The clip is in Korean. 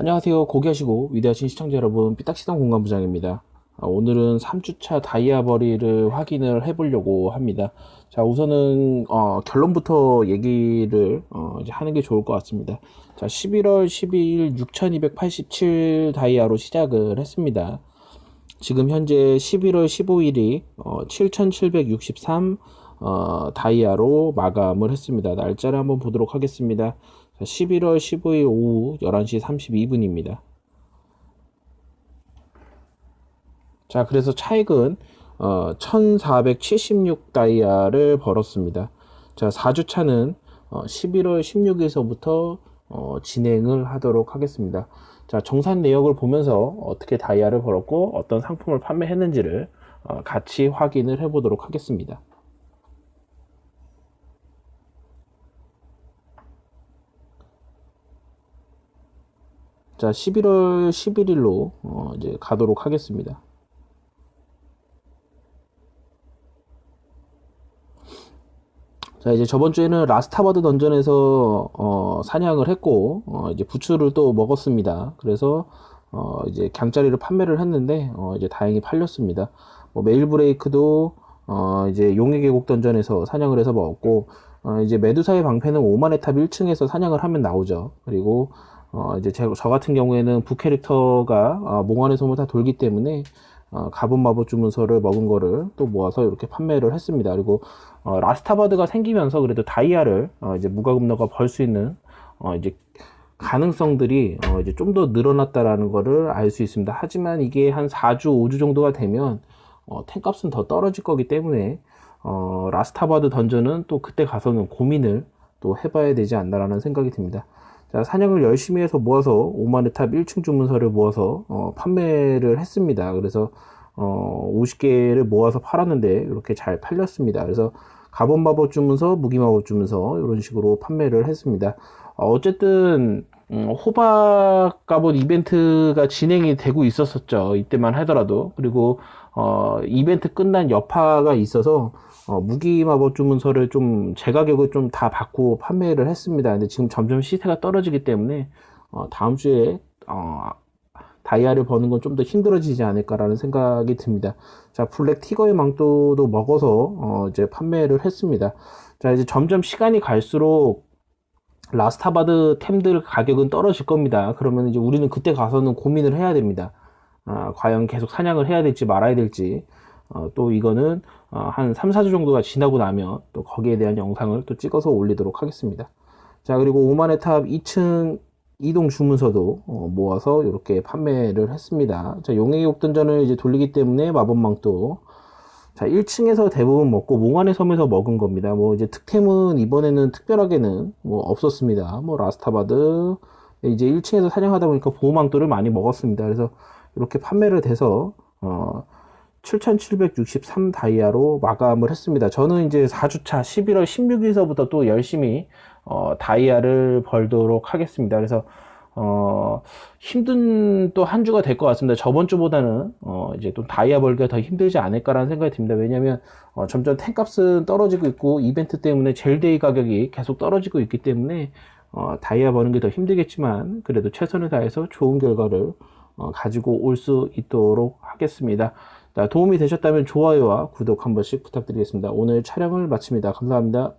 안녕하세요. 고귀하시고 위대하신 시청자 여러분, 삐딱시동 공간부장입니다. 아, 오늘은 3주차 다이아 버리를 확인을 해보려고 합니다. 자, 우선은 어, 결론부터 얘기를 어, 하는 게 좋을 것 같습니다. 자, 11월 12일 6287 다이아로 시작을 했습니다. 지금 현재 11월 15일이 어, 7763 어, 다이아로 마감을 했습니다. 날짜를 한번 보도록 하겠습니다. 자, 11월 15일 오후 11시 32분입니다. 자, 그래서 차익은 어, 1476 다이아를 벌었습니다. 자, 4주차는 어, 11월 16일서부터 어, 진행을 하도록 하겠습니다. 자, 정산 내역을 보면서 어떻게 다이아를 벌었고 어떤 상품을 판매했는지를 어, 같이 확인을 해보도록 하겠습니다. 자, 11월 11일로 어, 이제 가도록 하겠습니다. 자, 이제 저번 주에는 라스타바드 던전에서 어, 사냥을 했고 어, 이제 부추를 또 먹었습니다. 그래서 어, 이제 강짜리를 판매를 했는데 어, 이제 다행히 팔렸습니다. 뭐 메일 브레이크도 어, 이제 용의 계곡 던전에서 사냥을 해서 먹었고 어, 이제 메두사의 방패는 오만의 탑 1층에서 사냥을 하면 나오죠. 그리고 어, 이제 제, 저 같은 경우에는 부캐릭터가 어, 몽환의 소을 다 돌기 때문에 어, 가본 마법 주문서를 먹은 거를 또 모아서 이렇게 판매를 했습니다. 그리고 어, 라스타바드가 생기면서 그래도 다이아를 어, 이제 무과금너가 벌 수 있는 어, 이제 가능성들이 어, 이제 좀 더 늘어났다라는 거를 알 수 있습니다. 하지만 이게 한 4주, 5주 정도가 되면 어, 탱값은 더 떨어질 거기 때문에 어, 라스타바드 던전은 또 그때 가서는 고민을 또 해봐야 되지 않나라는 생각이 듭니다. 자, 사냥을 열심히 해서 모아서 5만의 탑 1층 주문서를 모아서 어, 판매를 했습니다. 그래서 어, 50개를 모아서 팔았는데 이렇게 잘 팔렸습니다. 그래서 가본 마법 주문서, 무기 마법 주문서 이런 식으로 판매를 했습니다. 어, 어쨌든 음, 호박 갑옷 이벤트가 진행이 되고 있었었죠. 이때만 하더라도 그리고 어, 이벤트 끝난 여파가 있어서 어, 무기 마법 주문서를 좀 제 가격을 좀 다 받고 판매를 했습니다. 근데 지금 점점 시세가 떨어지기 때문에 어, 다음 주에 어, 다이아를 버는 건 좀 더 힘들어지지 않을까라는 생각이 듭니다. 자, 블랙 티거의 망토도 먹어서 어, 이제 판매를 했습니다. 자, 이제 점점 시간이 갈수록 라스타바드 템들 가격은 떨어질 겁니다. 그러면 이제 우리는 그때 가서는 고민을 해야 됩니다. 아, 과연 계속 사냥을 해야 될지 말아야 될지. 어, 또 이거는 어, 한 3, 4주 정도가 지나고 나면 또 거기에 대한 영상을 또 찍어서 올리도록 하겠습니다. 자, 그리고 오만의 탑 2층 이동 주문서도 어, 모아서 이렇게 판매를 했습니다. 자, 용의 욕던전을 이제 돌리기 때문에 마법망도 자, 1층에서 대부분 먹고 몽환의 섬에서 먹은 겁니다. 뭐 이제 특템은 이번에는 특별하게는 뭐 없었습니다. 뭐 라스타바드 이제 1층에서 사냥하다 보니까 보호망도를 많이 먹었습니다. 그래서 이렇게 판매를 돼서 어 7,763 다이아로 마감을 했습니다. 저는 이제 4주차 11월 16일서부터 또 열심히 어, 다이아를 벌도록 하겠습니다. 그래서 어, 힘든 또 한 주가 될 것 같습니다. 저번 주보다는 어, 이제 또 다이아 벌기가 더 힘들지 않을까라는 생각이 듭니다. 왜냐하면 어, 점점 탱값은 떨어지고 있고 이벤트 때문에 젤데이 가격이 계속 떨어지고 있기 때문에 어, 다이아 버는 게 더 힘들겠지만 그래도 최선을 다해서 좋은 결과를 어, 가지고 올 수 있도록 하겠습니다. 자, 도움이 되셨다면 좋아요와 구독 한 번씩 부탁드리겠습니다. 오늘 촬영을 마칩니다. 감사합니다.